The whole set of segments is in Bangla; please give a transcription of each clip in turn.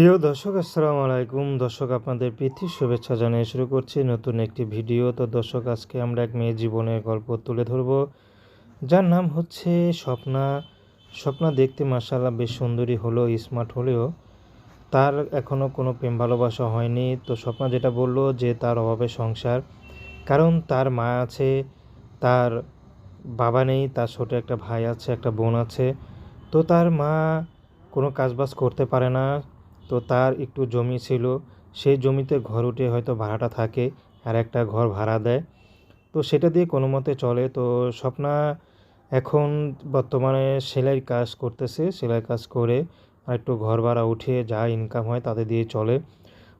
প্রিয় দর্শক, আসসালামু আলাইকুম। দর্শক, আপনাদের প্রীতি, শুভেচ্ছা জানিয়ে শুরু করছি নতুন একটি ভিডিও। তো দর্শক, আজকে আমরা এক মেয়ের জীবনের গল্প তুলে ধরব। যার নাম হচ্ছে স্বপ্না। স্বপ্না দেখতে মাসাল্লাহ বেশ সুন্দরী হলো স্মার্ট হলেও তার এখনও কোনো প্রেম ভালোবাসা হয়নি। তো স্বপ্না যেটা বলল যে, তার অভাবে সংসার। কারণ তার মা আছে, তার বাবা নেই, তার ছোটো একটা ভাই আছে, একটা বোন আছে। তো তার মা কোনো কাজবাজ করতে পারে না। তো তার একটু জমি ছিল। সেই জমিতে ঘর উঠে হয়তো ভাড়াটা থাকে আর একটা ঘর ভাড়া দেয়। তো সেটা দিয়ে কোনো মতে চলে। তো স্বপ্না এখন বর্তমানে সেলাই কাজ করতেছে। সেলাই কাজ করে আর একটু ঘর ভাড়া উঠে যা ইনকাম হয় তাদের দিয়ে চলে।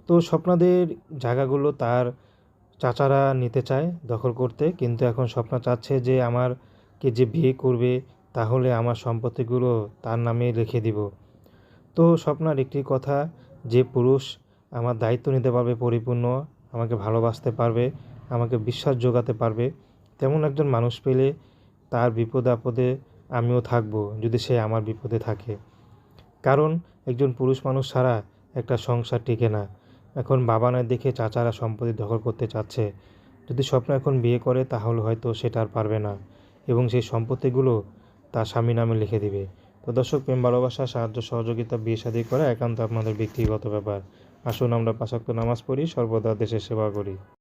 তো স্বপ্নাদের জায়গাগুলো তার চাচারা নিতে চায় দখল করতে। কিন্তু এখন স্বপ্না চাচ্ছে যে আমার কে যে বিয়ে করবে তাহলে আমার সম্পত্তিগুলো তার নামে লিখে দিব। তো স্বপ্নার একটি কথা, যে পুরুষ আমার দায়িত্ব নিতে পারবে, পরিপূর্ণ, আমাকে ভালোবাসতে পারবে, আমাকে বিশ্বাস যোগাতে পারবে, তেমন একজন মানুষ পেলে তার বিপদ আপদে আমিও থাকব, যদি সে আমার বিপদে থাকে। কারণ একজন পুরুষ মানুষ ছাড়া একটা সংসার টিকে না। এখন বাবা না দেখে চাচারা সম্পত্তি দখল করতে চাচ্ছে। যদি স্বপ্ন এখন বিয়ে করে, তাহলে হয়তো সেটা আর পারবে না। এবং সেই সম্পত্তিগুলো তার স্বামী নামে লিখে দিবে। তো দর্শক, প্রেম, ভালোবাসা, সাহায্য, সহযোগিতা, বিয়ে শাদী করা একান্ত আপনাদের ব্যক্তিগত ব্যাপার। আসুন আমরা পাশাক্ত নামাজ পড়ি, সর্বদা দেশের সেবা করি।